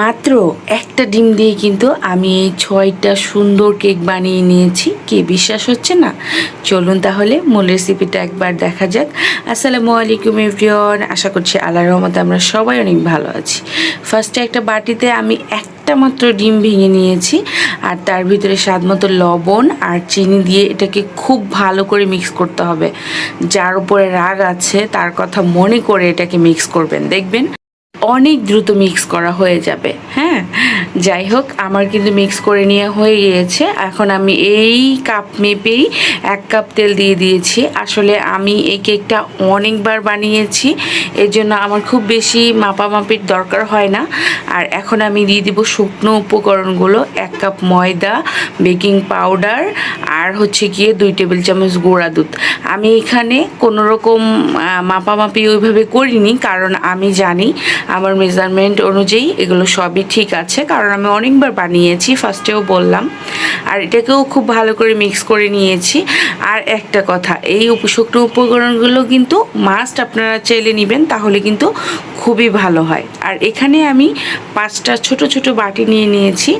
মাত্র একটা ডিম দিয়ে কিন্তু আমি এই ছয়টা সুন্দর কেক বানিয়ে নিয়েছি। কে বিশ্বাস হচ্ছে না? চলুন তাহলে মূল রেসিপিটা একবার দেখা যাক। আসসালামু আলাইকুম এভরিওয়ান আশা করছি আল্লাহর রহমতে আমরা সবাই অনেক ভালো আছি। ফার্স্টে একটা বাটিতে আমি একটা মাত্র ডিম ভেঙে নিয়েছি, আর তার ভিতরে স্বাদ মতো লবণ আর চিনি দিয়ে এটাকে খুব ভালো করে মিক্স করতে হবে। যার উপরে রাগ আছে, তার কথা মনে করে এটাকে মিক্স করবেন। দেখবেন অনেক দ্রুত মিক্স করা হয়ে যাবে। হ্যাঁ? যাই হোক, আমার কিন্তু মিক্স করে নিয়ে হয়ে গিয়েছে। এখন আমি এই কাপ মেপেই এক কাপ তেল দিয়ে দিয়েছি। আসলে আমি এই কেকটা অনেকবার বানিয়েছি। এর জন্য আমার খুব বেশি মাপামাপির দরকার হয় না। আর এখন আমি দিয়ে দিব শুকনো উপকরণগুলো, এক কাপ ময়দা বেকিং পাউডার আর হচ্ছে গিয়ে দুই টেবিল চামচ গোড়া দুধ। আমি এখানে কোনো রকম মাপামাপি ওইভাবে করিনি, কারণ আমি জানি আমার মেজারমেন্ট অনুযায়ী এগুলো সবই ঠিক আছে। কারণ আমি অনেকবার বানিয়েছি ফার্স্টেও বললাম। আর এটাকেও খুব ভালো করে মিক্স করে নিয়েছি। আর একটা কথা, এই উপশুক্ত উপকরণগুলো কিন্তু মাস্ট আপনারা চাইলে নেবেন, তাহলে কিন্তু খুবই ভালো হয়। আর এখানে আমি পাঁচটা ছোট ছোট বাটি নিয়ে নিয়েছি।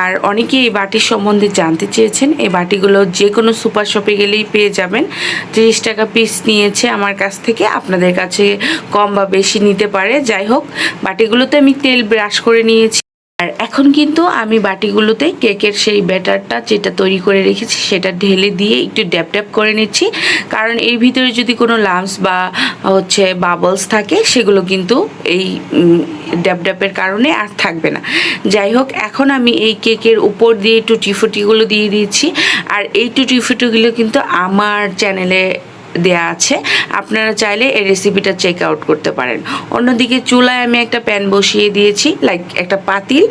আর অনেকেই এই বাটির সম্বন্ধে জানতে চেয়েছেন, এই বাটিগুলো যে কোনো সুপার শপে গেলেই পেয়ে যাবেন। তিরিশ টাকা পিস নিয়েছে আমার কাছ থেকে, আপনাদের কাছে কম বা বেশি নিতে পারে। যাই হোক, বাটিগুলোতে আমি তেল ব্রাশ করে নিয়েছি। আর এখন কিন্তু আমি বাটিগুলোতে কেকের সেই ব্যাটারটা যেটা তৈরি করে রেখেছি, সেটা ঢেলে দিয়ে একটু ড্যাপ ড্যাপ করে নিচ্ছি। কারণ এর ভিতরে যদি কোনো লামস বা হচ্ছে বাবলস থাকে, সেগুলো কিন্তু এই ড্যাপ ড্যাপের কারণে আর থাকবে না। যাই হোক, এখন আমি এই কেকের উপর দিয়ে টুটি ফুটিগুলো দিয়ে দিয়েছি আর এই টুটি ফুটিগুলো কিন্তু আমার চ্যানেলে দেয়া আছে। আপনারা চাইলে এই রেসিপিটা চেক আউট করতে পারেন। অন্যদিকে চুলায় আমি একটা প্যান বসিয়ে দিয়েছি লাইক একটা পাতিল,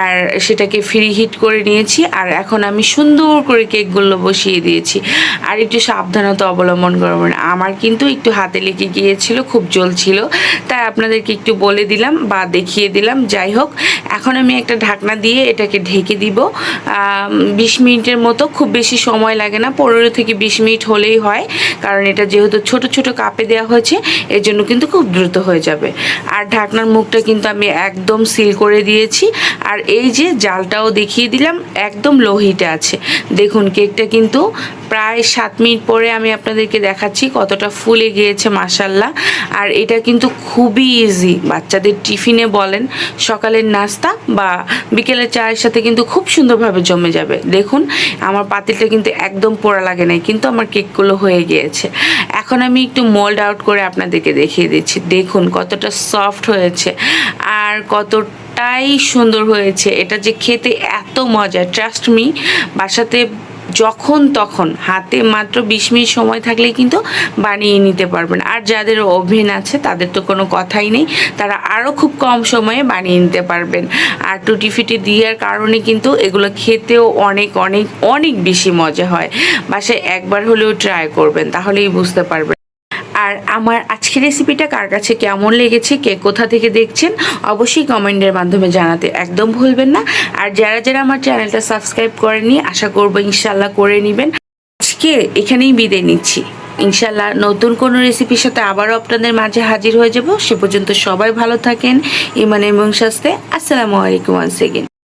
আর সেটাকে ফ্রি হিট করে নিয়েছি, আর এখন আমি সুন্দর করে কেকগুলো বসিয়ে দিয়েছি। আর একটু সাবধানতা অবলম্বন করবেন আমার কিন্তু একটু হাতে লেগে গিয়েছিল, খুব জ্বলছিল, তাই আপনাদেরকে একটু বলে দিলাম বা দেখিয়ে দিলাম। যাই হোক, এখন আমি একটা ঢাকনা দিয়ে এটাকে ঢেকে দিব। বিশ মিনিটের মতো, খুব বেশি সময় লাগে না, পনেরো থেকে বিশ মিনিট হলেই হয়, কারণ এটা যেহেতু ছোট ছোট কাপে দেওয়া হয়েছে, এর জন্য কিন্তু খুব দ্রুত হয়ে যাবে। আর ঢাকনার মুখটা কিন্তু আমি একদম সিল করে দিয়েছি। আর এই যে জালটাও দেখিয়ে দিলাম, একদম লো হিটে আছে। দেখুন, কেকটা কিন্তু প্রায় সাত মিনিট পরে আমি আপনাদেরকে দেখাচ্ছি কতটা ফুলে গিয়েছে মাসাল্লাহ আর এটা কিন্তু খুবই ইজি বাচ্চাদের টিফিনে বলেন, সকালের নাস্তা বা বিকেলের চায়ের সাথে কিন্তু খুব সুন্দরভাবে জমে যাবে। দেখুন, আমার পাতিলটা কিন্তু একদম পোড়া লাগে নাই, কিন্তু আমার কেকগুলো হয়ে গিয়েছে। এখন আমি একটু মোল্ড আউট করে আপনাদেরকে দেখিয়ে দিচ্ছি। দেখুন কতটা সফট হয়েছে আর কত কতটাই সুন্দর হয়েছে। এটা যে খেতে এত মজা ট্রাস্ট মি বাসাতে যখন তখন, হাতে মাত্র বিশ মিনিট সময় থাকলেই কিন্তু বানিয়ে নিতে পারবেন। আর যাদের ওভেন আছে, তাদের তো কোনো কথাই নেই, তারা আরও খুব কম সময়ে বানিয়ে নিতে পারবেন। আর টুটি ফিটি দেওয়ার কারণে কিন্তু এগুলো খেতেও অনেক অনেক অনেক বেশি মজা হয়। বাসায় একবার হলেও ট্রাই করবেন, তাহলেই বুঝতে পারবেন। আর আমার আজকের রেসিপিটা কার কাছে কেমন লেগেছে, কে কোথা থেকে দেখছেন, অবশ্যই কমেন্টের মাধ্যমে জানাতে একদম ভুলবেন না। আর যারা যারা আমার চ্যানেলটা সাবস্ক্রাইব করেনি আশা করব ইনশাল্লাহ করে নেবেন। আজকে এখানেই বিদায় নিচ্ছি। ইনশাল্লাহ নতুন কোনো রেসিপির সাথে আবারও আপনাদের মাঝে হাজির হয়ে যাব। সে পর্যন্ত সবাই ভালো থাকেন ইমান এবং স্বাস্থ্যে। আসসালামু আলাইকুম ওয়ান সেকেন্ড